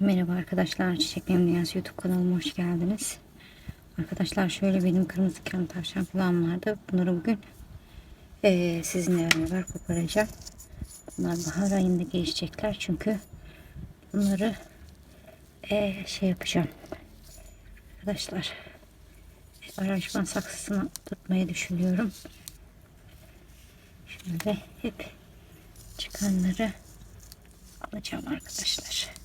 Merhaba arkadaşlar, Çiçeklerim Dünyası YouTube kanalıma hoş geldiniz. Arkadaşlar şöyle benim kırmızı kan tavşan falan vardı. Bunları bugün eee, sizinle beraber koparacağım. Bunlar bahar ayında gelişecekler çünkü bunları eee, şey yapacağım. Arkadaşlar aranjman saksısına tutmayı düşünüyorum. Şöyle hep çıkanları alacağım arkadaşlar.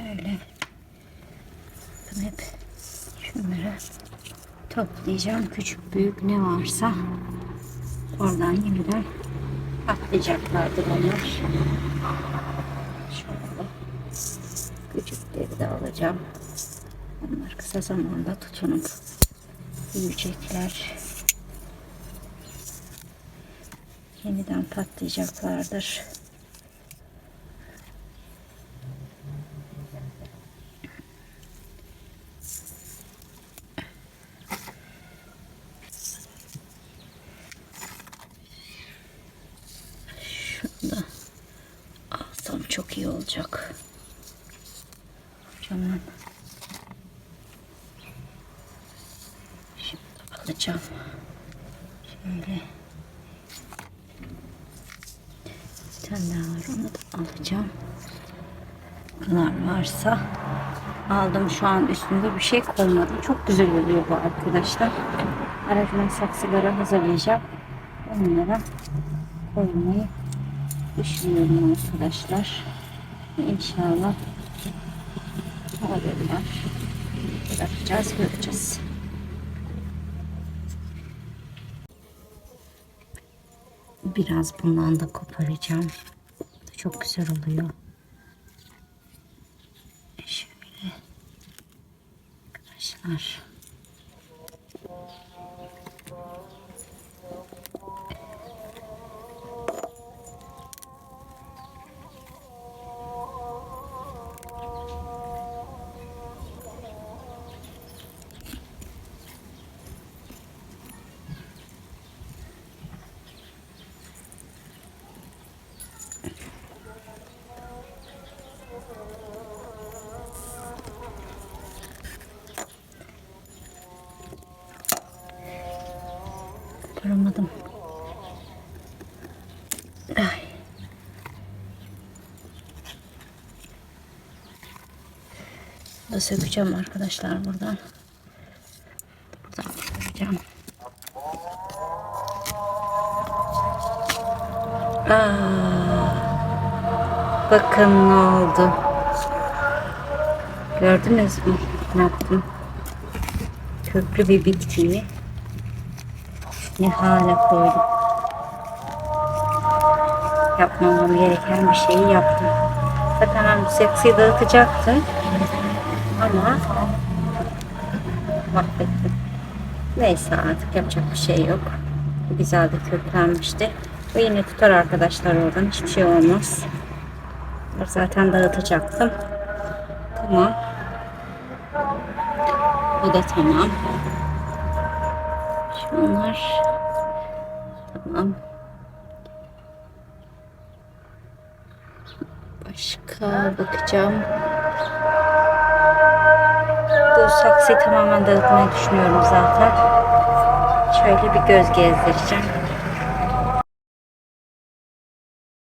Öyle. Bakın hep şunları toplayacağım. Küçük büyük ne varsa oradan yeniden atlayacaklardır onlar. Şöyle. Küçükleri de alacağım. Onlar kısa zamanda tutunup büyüyecekler. Yeniden patlayacaklardır. Şunu da alsam çok olacak. Kocaman. Şimdi alacağım. Şöyle. Bir tane daha var onu da alacağım. Bunlar varsa aldım şu an üstünde bir şey koymadım. Çok güzel oluyor bu arkadaşlar. Aracımın saksıları hazırlayacağım. Onlara koymayı düşünüyorum arkadaşlar. İnşallah olurlar. Bırakacağız, göreceğiz. Biraz bundan da koparacağım. Çok güzel oluyor. Şöyle. Arkadaşlar. Koparamadım. Ay. Da sökeceğim arkadaşlar buradan. Buradan sökeceğim. Aa, bakın ne oldu. Gördünüz mü? Ne yaptım? Köklü bir bitkiyi ne hale koydum. Yapmamam gereken bir şeyi yaptım. Zaten ben seksiyi dağıtacaktı. Ama mahvettim. Neyse artık yapacak bir şey yok. Güzel de köklenmişti. Bu yine tutar arkadaşlar oradan. Hiçbir şey olmaz. Zaten dağıtacaktım. Tamam. Bu da tamam. Şunlar tamam. Başka bakacağım. Bu saksıyı tamamen dağıtmayı düşünüyorum zaten. Şöyle bir göz gezdireceğim.